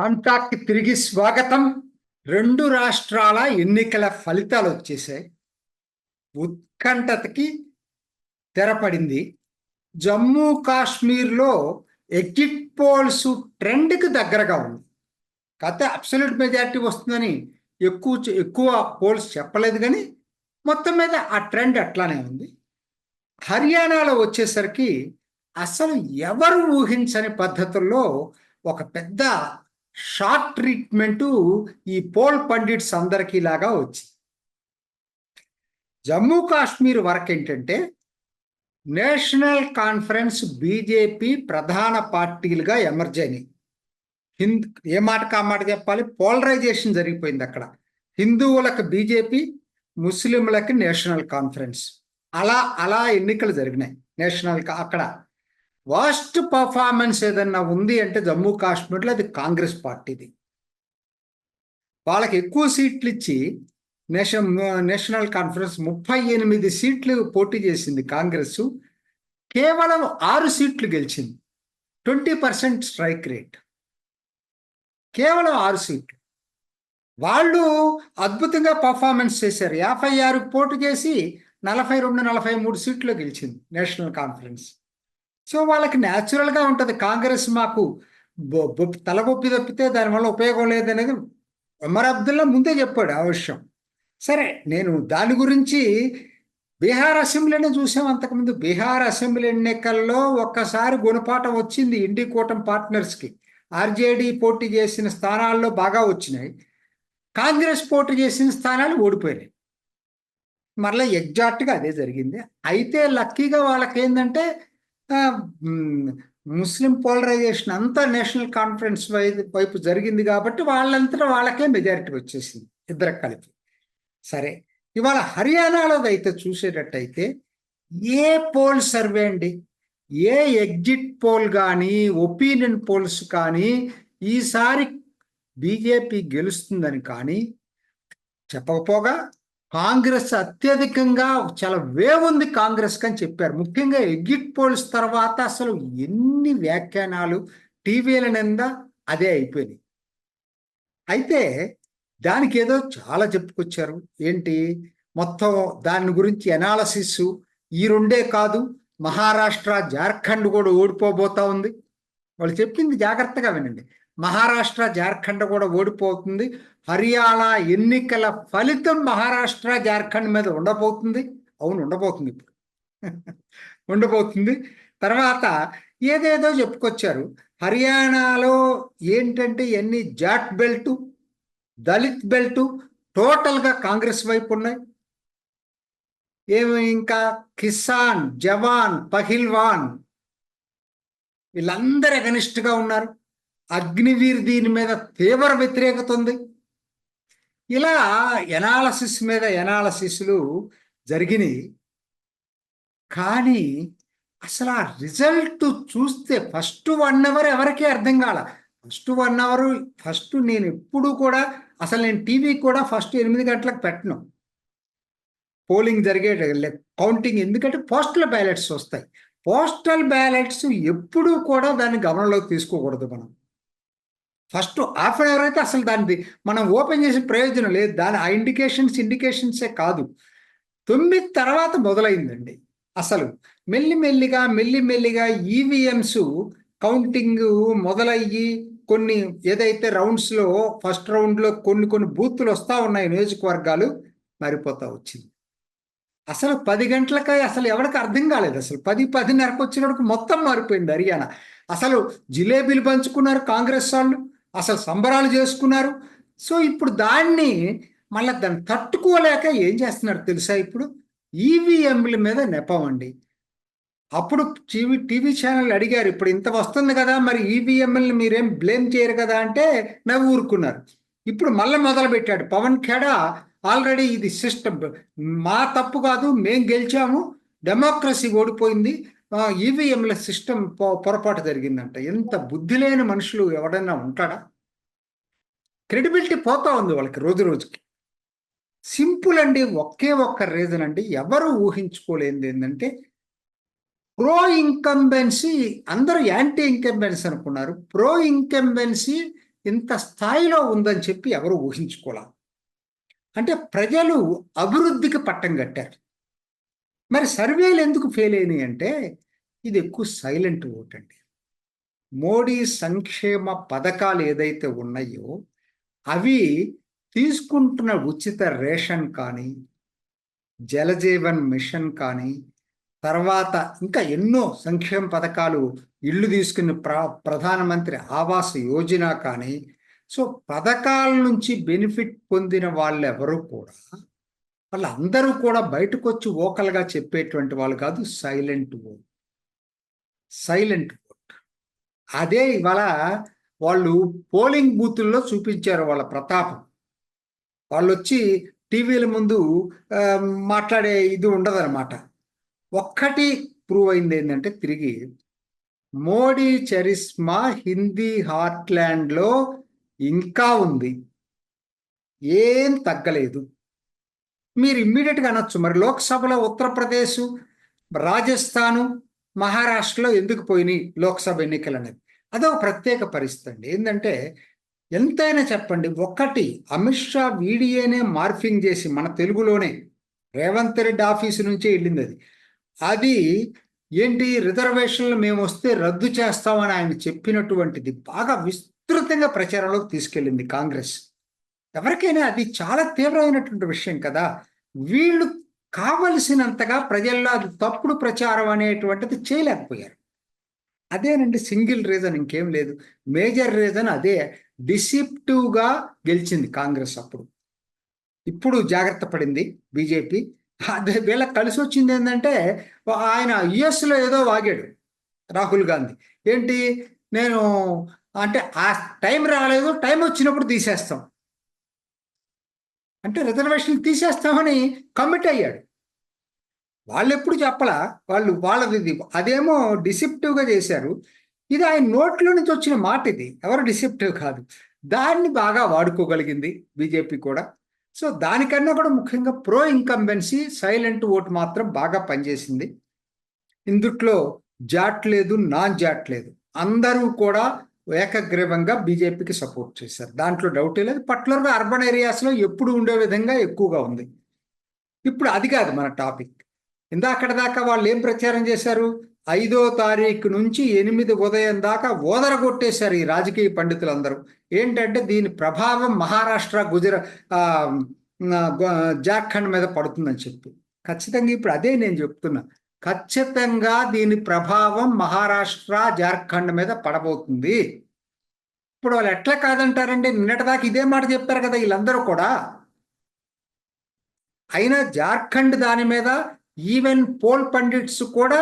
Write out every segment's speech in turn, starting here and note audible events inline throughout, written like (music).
రామ్టాక్కి తిరిగి స్వాగతం. రెండు రాష్ట్రాల ఎన్నికల ఫలితాలు వచ్చేసాయి ఉత్కంఠతకి తెరపడింది. జమ్మూ కాశ్మీర్లో ఎగ్జిట్ పోల్స్ ట్రెండ్కి దగ్గరగా ఉంది. కాకపోతే అబ్సల్యూట్ మెజారిటీ వస్తుందని ఎక్కువ ఎక్కువ పోల్స్ చెప్పలేదు కానీ మొత్తం మీద ఆ ట్రెండ్ అట్లానే ఉంది. హర్యానాలో వచ్చేసరికి అసలు ఎవరు ఊహించని పద్ధతుల్లో ఒక పెద్ద షార్ట్ ట్రీట్మెంటు ఈ పోల్ పండిట్స్ అందరికీ లాగా వచ్చి. జమ్మూ కాశ్మీర్ వరకు ఏంటంటే నేషనల్ కాన్ఫరెన్స్ బీజేపీ ప్రధాన పార్టీలుగా ఎమర్జ్ అయినాయి. హింద్ ఏ మాట కా మాట చెప్పాలి? పోలరైజేషన్ జరిగిపోయింది అక్కడ. హిందువులకు బీజేపీ ముస్లింలకి నేషనల్ కాన్ఫరెన్స్. అలా అలా ఎన్నికలు జరిగినాయి నేషనల్ అక్కడ. వాస్ట్ పర్ఫార్మెన్స్ ఏదన్నా ఉంది అంటే జమ్మూ కాశ్మీర్లో అది కాంగ్రెస్ పార్టీది. వాళ్ళకి ఎక్కువ సీట్లు ఇచ్చి నేషన్ నేషనల్ కాన్ఫరెన్స్ ముప్పై ఎనిమిది సీట్లు పోటీ చేసింది కాంగ్రెస్ కేవలం ఆరు సీట్లు గెలిచింది. Twenty percent strike rate. కేవలం ఆరు సీట్లు. వాళ్ళు అద్భుతంగా పర్ఫార్మెన్స్ చేశారు. యాభై ఆరు పోటీ చేసి నలభై రెండు నలభై మూడు సీట్లు గెలిచింది నేషనల్ కాన్ఫరెన్స్. సో వాళ్ళకి న్యాచురల్గా ఉంటుంది. కాంగ్రెస్ మాకు తలగొప్పి తప్పితే దానివల్ల ఉపయోగం లేదనేది ఉమర్ అబ్దుల్లా ముందే చెప్పాడు ఆ విషయం. సరే నేను దాని గురించి బీహార్ అసెంబ్లీని చూసాం అంతకుముందు. బీహార్ అసెంబ్లీ ఎన్నికల్లో ఒక్కసారి గుణపాఠం వచ్చింది ఇండి కూటమి పార్ట్నర్స్కి. ఆర్జేడీ పోటీ చేసిన స్థానాల్లో బాగా వచ్చినాయి. కాంగ్రెస్ పోటీ చేసిన స్థానాలు ఓడిపోయినాయి. మరలా ఎగ్జాక్ట్గా అదే జరిగింది. అయితే లక్కీగా వాళ్ళకి ఏంటంటే ముస్లిం పోలరైజేషన్ అంతా నేషనల్ కాన్ఫరెన్స్ వైపు జరిగింది కాబట్టి వాళ్ళంతా వాళ్ళకే మెజారిటీ వచ్చేసింది ఇద్దరు కలిపి. సరే ఇవాళ హర్యానాలో అయితే చూసేటట్టయితే ఏ పోల్ సర్వే అండి? ఏ ఎగ్జిట్ పోల్ కానీ ఒపీనియన్ పోల్స్ కానీ ఈసారి బీజేపీ గెలుస్తుందని కానీ చెప్పకపోగా కాంగ్రెస్ అత్యధికంగా చాలా వేవ్ ఉంది కాంగ్రెస్ అని చెప్పారు. ముఖ్యంగా ఎగ్జిట్ పోల్స్ తర్వాత అసలు ఎన్ని వ్యాఖ్యానాలు టీవీల నింద అదే అయిపోయింది అయితే దానికి ఏదో చాలా చెప్పుకొచ్చారు. ఏంటి? మొత్తం దాని గురించి ఎనాలసిస్ ఈ రెండే కాదు మహారాష్ట్ర జార్ఖండ్ కూడా ఓడిపోబోతా ఉంది. వాళ్ళు చెప్పింది జాగ్రత్తగా వినండి. మహారాష్ట్ర జార్ఖండ్ కూడా ఓడిపోతుంది. హర్యానా ఎన్నికల ఫలితం మహారాష్ట్ర జార్ఖండ్ మీద ఉండబోతుంది. అవును ఉండబోతుంది ఇప్పుడు. (laughs) ఉండబోతుంది. తర్వాత ఏదేదో చెప్పుకొచ్చారు. హర్యానాలో ఏంటంటే ఎన్ని జాట్ బెల్ట్ దళిత్ బెల్ట్ టోటల్గా కాంగ్రెస్ వైపు ఉన్నాయి. ఏమి ఇంకా కిసాన్ జవాన్ పహిల్వాన్ వీళ్ళందరూ అగనిస్ట్గా ఉన్నారు. అగ్నివీర్ దీని మీద తీవ్ర వ్యతిరేకత ఉంది ఇలా ఎనాలసిస్ మీద ఎనాలసిస్లు జరిగినాయి. కానీ అసలు ఆ రిజల్ట్ చూస్తే ఫస్ట్ వన్ అవర్ ఎవరికీ అర్థం కాల. ఫస్ట్ వన్ అవర్ ఫస్ట్ నేను ఎప్పుడు కూడా అసలు నేను టీవీ కూడా ఫస్ట్ ఎనిమిది గంటలకు పెట్టను. పోలింగ్ జరిగే కౌంటింగ్ ఎందుకంటే పోస్టల్ బ్యాలెట్స్ వస్తాయి. పోస్టల్ బ్యాలెట్స్ ఎప్పుడూ కూడా దాన్ని గమనంలోకి తీసుకోకూడదు మనం. ఫస్ట్ హాఫ్ అన్ అవర్ అయితే అసలు దాన్ని మనం ఓపెన్ చేసిన ప్రయోజనం లేదు. దాని ఆ ఇండికేషన్స్ ఇండికేషన్సే కాదు. తొమ్మిది తర్వాత మొదలైందండి. అసలు మెల్లిమెల్లిగా మెల్లిమెల్లిగా ఈవీఎంస్ కౌంటింగ్ మొదలయ్యి కొన్ని ఏదైతే రౌండ్స్లో ఫస్ట్ రౌండ్లో కొన్ని కొన్ని బూతులు వస్తూ ఉన్నాయి నియోజకవర్గాలు మారిపోతా వచ్చింది. అసలు పది గంటలకై అసలు ఎవరికి అర్థం కాలేదు. అసలు పది పదిన్నరకు వచ్చినప్పుడు మొత్తం మారిపోయింది హర్యానా. అసలు జిలేబీలు పంచుకున్నారు కాంగ్రెస్ వాళ్ళు. అసలు సంబరాలు చేసుకున్నారు. సో ఇప్పుడు దాన్ని మళ్ళీ దాన్ని తట్టుకోలేక ఏం చేస్తున్నారు తెలుసా ఇప్పుడు? ఈవీఎంల మీద నెపమండి అప్పుడు టీవీ టీవీ ఛానల్ అడిగారు ఇప్పుడు ఇంత వస్తుంది కదా మరి ఈవీఎంఎల్ని మీరేం బ్లేమ్ చేయరు కదా? అంటే నవ్వు ఊరుకున్నారు. ఇప్పుడు మళ్ళీ మొదలు పెట్టాడు పవన్ ఖేడా ఆల్రెడీ ఇది సిస్టమ్ మా తప్పు కాదు మేం గెలిచాము డెమోక్రసీ ఓడిపోయింది ఈవీఎంల సిస్టమ్ పొరపాటు జరిగిందంట. ఎంత బుద్ధి లేని మనుషులు ఎవడైనా ఉంటాడా? క్రెడిబిలిటీ పోతా ఉంది వాళ్ళకి రోజు రోజుకి. సింపుల్ అండి ఒకే ఒక్క రీజన్ అండి. ఎవరు ఊహించుకోలేనిది ఏంటంటే ప్రో ఇన్కంబెన్సీ అందరూ యాంటీ ఇన్కంబెన్సీ అనుకున్నారు. ప్రో ఇన్కంబెన్సీ ఇంత స్థాయిలో ఉందని చెప్పి ఎవరు ఊహించుకోలేదు అంటే ప్రజలు అభివృద్ధికి పట్టం కట్టారు. మరి సర్వేలు ఎందుకు ఫెయిల్ అయినాయి అంటే ఇది ఎక్కువ సైలెంట్ ఓట్ అండి. మోడీ సంక్షేమ పథకాలు ఏదైతే ఉన్నాయో అవి తీసుకుంటున్న ఉచిత రేషన్ కానీ జలజీవన్ మిషన్ కానీ తర్వాత ఇంకా ఎన్నో సంక్షేమ పథకాలు ఇల్లు తీసుకున్న ప్ర ప్రధానమంత్రి ఆవాస్ యోజన కానీ సో పథకాల నుంచి బెనిఫిట్ పొందిన వాళ్ళు ఎవరు కూడా వాళ్ళందరూ కూడా బయటకు వచ్చి ఓకల్గా చెప్పేటువంటి వాళ్ళు కాదు సైలెంట్ ఓట్ సైలెంట్ ఓట్ అదే ఇవాళ వాళ్ళు పోలింగ్ బూతుల్లో చూపించారు వాళ్ళ ప్రతాపం. వాళ్ళు వచ్చి టీవీల ముందు మాట్లాడే ఇది ఉండదన్నమాట. ఒక్కటి ప్రూవ్ అయింది ఏంటంటే తిరిగి మోడీ చరిస్మా హిందీ హార్ట్లాండ్లో ఇంకా ఉంది. ఏం తగ్గలేదు. మీరు ఇమ్మీడియట్గా అనొచ్చు. మరి లోక్సభలో ఉత్తరప్రదేశ్ రాజస్థాను మహారాష్ట్రలో ఎందుకు పోయినాయి లోక్సభ ఎన్నికలు అనేది? అదొక ప్రత్యేక పరిస్థితి అండి. ఏంటంటే ఎంతైనా చెప్పండి ఒక్కటి అమిత్ షా వీడియోనే మార్ఫింగ్ చేసి మన తెలుగులోనే రేవంత్ రెడ్డి ఆఫీసు నుంచే వెళ్ళింది అది. అది ఏంటి రిజర్వేషన్లు మేము వస్తే రద్దు చేస్తామని ఆయన చెప్పినటువంటిది బాగా విస్తృతంగా ప్రచారంలోకి తీసుకెళ్ళింది కాంగ్రెస్. ఎవరికైనా అది చాలా తీవ్రమైనటువంటి విషయం కదా. వీళ్ళు కావలసినంతగా ప్రజల్లో అది తప్పుడు ప్రచారం అనేటువంటిది చేయలేకపోయారు. అదేనండి సింగిల్ రీజన్ ఇంకేం లేదు. మేజర్ రీజన్ అదే. డిసిప్టివ్గా గెలిచింది కాంగ్రెస్ అప్పుడు. ఇప్పుడు జాగ్రత్త పడింది బీజేపీ. అదే వీళ్ళకి కలిసి వచ్చింది ఏంటంటే ఆయన యుఎస్లో ఏదో వాగాడు రాహుల్ గాంధీ. ఏంటి? నేను అంటే ఆ టైం రాలేదు టైం వచ్చినప్పుడు తీసేస్తాం. అంటే రిజర్వేషన్ తీసేస్తామని కమిట్ అయ్యాడు. వాళ్ళు ఎప్పుడు చెప్పలా? వాళ్ళు వాళ్ళది అదేమో డిసిప్టివ్గా చేశారు. ఇది ఆయన నోట్లో నుంచి వచ్చిన మాట ఇది. ఎవరు డిసిప్టివ్ కాదు. దాన్ని బాగా వాడుకోగలిగింది బీజేపీ కూడా. సో దానికన్నా కూడా ముఖ్యంగా ప్రో ఇన్కంబెన్సీ సైలెంట్ ఓటు మాత్రం బాగా పనిచేసింది. ఇందుట్లో జాట్ లేదు నాన్ జాట్ లేదు. అందరూ కూడా ఏకగ్రీవంగా బీజేపీకి సపోర్ట్ చేశారు. దాంట్లో డౌటే లేదు. పర్టికులర్గా అర్బన్ ఏరియాస్లో ఎప్పుడు ఉండే విధంగా ఎక్కువగా ఉంది. ఇప్పుడు అది కాదు మన టాపిక్ ఇందాకటి దాకా వాళ్ళు ఏం ప్రచారం చేశారు? ఐదో తారీఖు నుంచి ఎనిమిది ఉదయం దాకా ఓదర కొట్టేశారు ఈ రాజకీయ పండితులందరూ. ఏంటంటే దీని ప్రభావం మహారాష్ట్ర గుజరా జార్ఖండ్ మీద పడుతుందని చెప్పి. ఖచ్చితంగా ఇప్పుడు అదే నేను చెప్తున్నా. ఖచ్చితంగా దీని ప్రభావం మహారాష్ట్ర జార్ఖండ్ మీద పడబోతుంది. ఇప్పుడు వాళ్ళు ఎట్లా కాదంటారంటే నిన్నటిదాకా ఇదే మాట చెప్పారు కదా వీళ్ళందరూ కూడా. అయినా జార్ఖండ్ దాని మీద ఈవెన్ పోల్ పండిట్స్ కూడా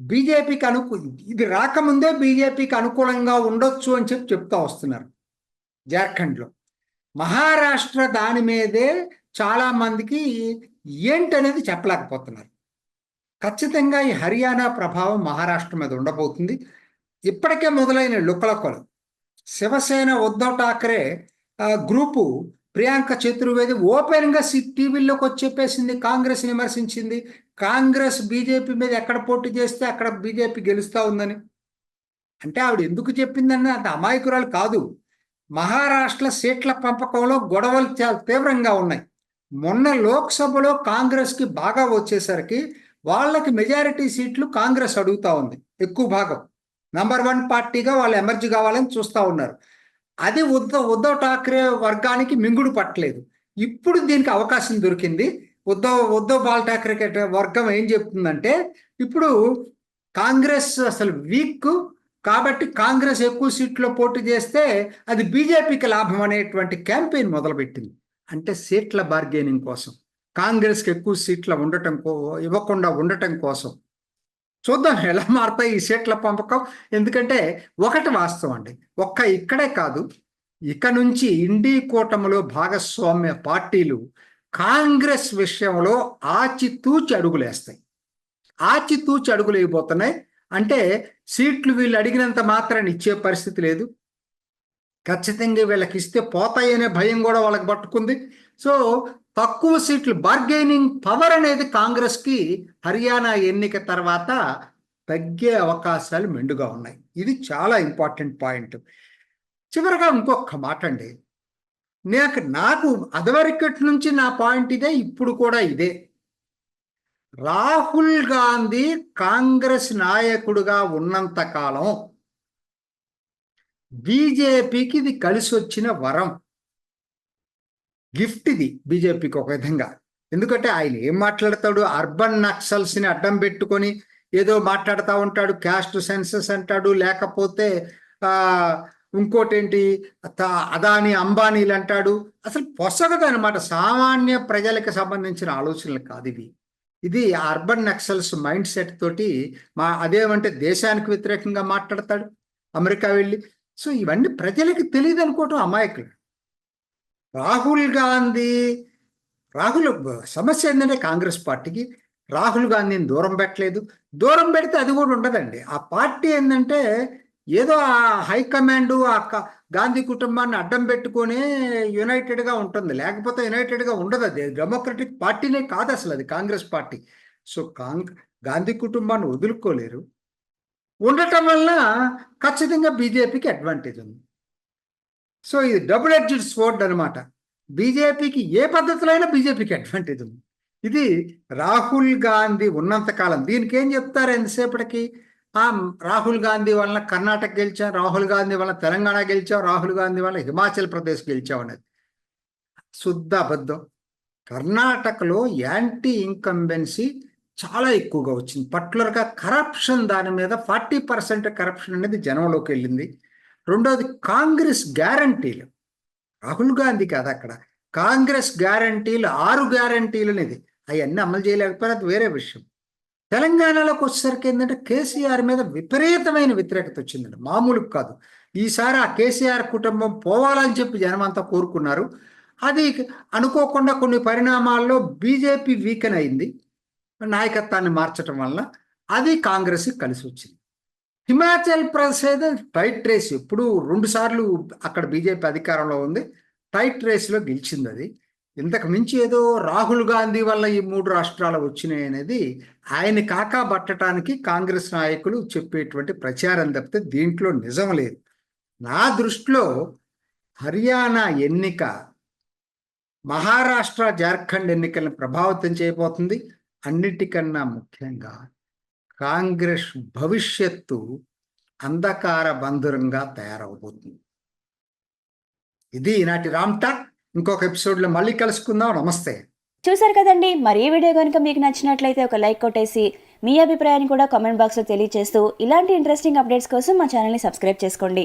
బీజేపీకి అనుకూ ఇది రాకముందే బీజేపీకి అనుకూలంగా ఉండొచ్చు అని చెప్పి చెప్తా వస్తున్నారు జార్ఖండ్లో. మహారాష్ట్ర దాని మీదే చాలా మందికి ఏంటనేది చెప్పలేకపోతున్నారు. ఖచ్చితంగా ఈ హర్యానా ప్రభావం మహారాష్ట్ర మీద ఉండబోతుంది. ఇప్పటికే మొదలైన లుక్కలకొలు శివసేన ఉద్ధవ్ ఠాక్రే గ్రూపు ప్రియాంక చతుర్వేది ఓపెన్గా సి టీవీలోకి వచ్చి చెప్పేసింది కాంగ్రెస్ విమర్శించింది. కాంగ్రెస్ బీజేపీ మీద ఎక్కడ పోటీ చేస్తే అక్కడ బీజేపీ గెలుస్తూ ఉందని. అంటే ఆవిడ ఎందుకు చెప్పిందని అంత అమాయకురాలు కాదు. మహారాష్ట్ర సీట్ల పంపకంలో గొడవలు చాలా తీవ్రంగా ఉన్నాయి. మొన్న లోక్సభలో కాంగ్రెస్కి బాగా వచ్చేసరికి వాళ్ళకి మెజారిటీ సీట్లు కాంగ్రెస్ అడుగుతా ఉంది. ఎక్కువ భాగం. నంబర్ వన్ పార్టీగా వాళ్ళు ఎమర్జీ కావాలని చూస్తూ ఉన్నారు. అది ఉద్ధవ్ ఉద్ధవ్ ఠాక్రే వర్గానికి మింగుడు పట్టలేదు. ఇప్పుడు దీనికి అవకాశం దొరికింది. ఉద్ధవ్ ఉద్ధవ్ బాల్ ఠాక్రే వర్గం ఏం చెప్తుందంటే ఇప్పుడు కాంగ్రెస్ అసలు వీక్ కాబట్టి కాంగ్రెస్ ఎక్కువ సీట్లో పోటీ చేస్తే అది బీజేపీకి లాభం అనేటువంటి క్యాంపెయిన్ మొదలుపెట్టింది. అంటే సీట్ల బార్గెనింగ్ కోసం. కాంగ్రెస్కి ఎక్కువ సీట్లు ఉండటం ఇవ్వకుండా ఉండటం కోసం. చూద్దాం ఎలా మారుతాయి ఈ సీట్ల పంపకం. ఎందుకంటే ఒకటి వాస్తవం అండి. ఒక్క ఇక్కడే కాదు. ఇక నుంచి ఇండీ కూటమిలో భాగస్వామ్య పార్టీలు కాంగ్రెస్ విషయంలో ఆచితూచి అడుగులేస్తాయి. ఆచితూచి అడుగులు వేయబోతున్నాయి అంటే సీట్లు వీళ్ళు అడిగినంత మాత్రాన్ని ఇచ్చే పరిస్థితి లేదు. ఖచ్చితంగా వీళ్ళకి ఇస్తే పోతాయనే భయం కూడా వాళ్ళకి పట్టుకుంది. సో తక్కువ సీట్లు బార్గెనింగ్ పవర్ అనేది కాంగ్రెస్కి హర్యానా ఎన్నిక తర్వాత తగ్గే అవకాశాలు మెండుగా ఉన్నాయి. ఇది చాలా ఇంపార్టెంట్ పాయింట్ చివరగా ఇంకొక మాట అండి. నాకు నాకు అదవరకటి నుంచి నా పాయింట్ ఇదే ఇప్పుడు కూడా ఇదే. రాహుల్ గాంధీ కాంగ్రెస్ నాయకుడుగా ఉన్నంత కాలం బీజేపీకి ఇది కలిసి వచ్చిన వరం. గిఫ్ట్ ఇది బీజేపీకి ఒక విధంగా. ఎందుకంటే ఆయన ఏం మాట్లాడతాడు? అర్బన్ నక్సల్స్ని అడ్డం పెట్టుకొని ఏదో మాట్లాడుతూ ఉంటాడు క్యాస్ట్ సెన్సస్ అంటాడు లేకపోతే ఇంకోటి ఏంటి త- అదాని అంబానీలు అంటాడు. అసలు పొసగదు అనమాట సామాన్య ప్రజలకు సంబంధించిన ఆలోచనలు కాదు ఇవి. ఇది అర్బన్ నక్సల్స్ మైండ్ సెట్ తోటి మా అదేమంటే దేశానికి వ్యతిరేకంగా మాట్లాడతాడు అమెరికా వెళ్ళి. సో ఇవన్నీ ప్రజలకి తెలియదు అనుకోవటం అమాయకులు. రాహుల్ గాంధీ రాహుల్ సమస్య ఏంటంటే కాంగ్రెస్ పార్టీకి రాహుల్ గాంధీని దూరం పెట్టలేదు. దూరం పెడితే అది కూడా ఉండదండి. ఆ పార్టీ ఏంటంటే ఏదో ఆ హైకమాండ్ ఆ గాంధీ కుటుంబాన్ని అడ్డం పెట్టుకొని యునైటెడ్గా ఉంటుంది. లేకపోతే యునైటెడ్గా ఉండదు అది. డెమోక్రటిక్ పార్టీనే కాదు అసలు అది కాంగ్రెస్ పార్టీ. సో కాంగ్ గాంధీ కుటుంబాన్ని వదులుకోలేరు. ఉండటం వల్ల ఖచ్చితంగా బీజేపీకి అడ్వాంటేజ్ ఉంది. సో ఇది డబుల్ ఎడ్జెడ్ స్వోర్డ్ అనమాట బీజేపీకి ఏ పద్ధతిలో అయినా బీజేపీకి అడ్వాంటేజ్ ఉంది. ఇది రాహుల్ గాంధీ ఉన్నంత కాలం. దీనికి ఏం చెప్తారు ఎంతసేపటికి? ఆ రాహుల్ గాంధీ వలన కర్ణాటక గెలిచాం రాహుల్ గాంధీ వలన తెలంగాణ గెలిచాం రాహుల్ గాంధీ వలన హిమాచల్ ప్రదేశ్ గెలిచాం అనేది. శుద్ధ అబద్ధం. కర్ణాటకలో యాంటీ ఇన్కంబెన్సీ చాలా ఎక్కువగా వచ్చింది. పర్టికులర్గా కరప్షన్ దాని మీద ఫార్టీ పర్సెంట్ కరప్షన్ అనేది జనంలోకి వెళ్ళింది. రెండోది కాంగ్రెస్ గ్యారంటీలు. రాహుల్ గాంధీ కాదు అక్కడ. కాంగ్రెస్ గ్యారంటీలు ఆరు గ్యారంటీలు అనేది అవన్నీ అమలు చేయలేకపోయినా అది వేరే విషయం. తెలంగాణలోకి వచ్చేసరికి ఏంటంటే కేసీఆర్ మీద విపరీతమైన వ్యతిరేకత వచ్చిందండి. మామూలు కాదు. ఈసారి ఆ కేసీఆర్ కుటుంబం పోవాలని చెప్పి జనం అంతా కోరుకున్నారు. అది అనుకోకుండా కొన్ని పరిణామాల్లో బీజేపీ వీకెన్ అయింది. నాయకత్వాన్ని మార్చడం వల్ల అది కాంగ్రెస్ కలిసి వచ్చింది. హిమాచల్ ప్రదేశ్ టైట్ రేస్ ఎప్పుడు రెండు సార్లు అక్కడ బీజేపీ అధికారంలో ఉంది. టైట్ రేస్లో గెలిచింది అది. ఇంతకు మించి ఏదో రాహుల్ గాంధీ వల్ల ఈ మూడు రాష్ట్రాలు వచ్చినాయి అనేది ఆయన కాకా పట్టడానికి కాంగ్రెస్ నాయకులు చెప్పేటువంటి ప్రచారం తప్పితే దీంట్లో నిజం లేదు. నా దృష్టిలో హర్యానా ఎన్నిక మహారాష్ట్ర జార్ఖండ్ ఎన్నికలను ప్రభావితం చేయబోతుంది. అన్నిటికన్నా ముఖ్యంగా కాంగ్రెస్ భవిష్యత్తు అంధకార బంధురంగా తయారవబోతుంది. ఇది ఈనాటి రామ్టాక్ ఇంకొక ఎపిసోడ్లో మళ్ళీ కలుసుకుందాం. నమస్తే. చూసారు కదండి మరి ఈ వీడియో కనుక మీకు నచ్చినట్లయితే ఒక లైక్ కొట్టేసి మీ అభిప్రాయాన్ని కూడా కామెంట్ బాక్స్లో తెలియజేస్తూ ఇలాంటి ఇంట్రెస్టింగ్ అప్డేట్స్ కోసం మా ఛానల్ని సబ్స్క్రైబ్ చేసుకోండి.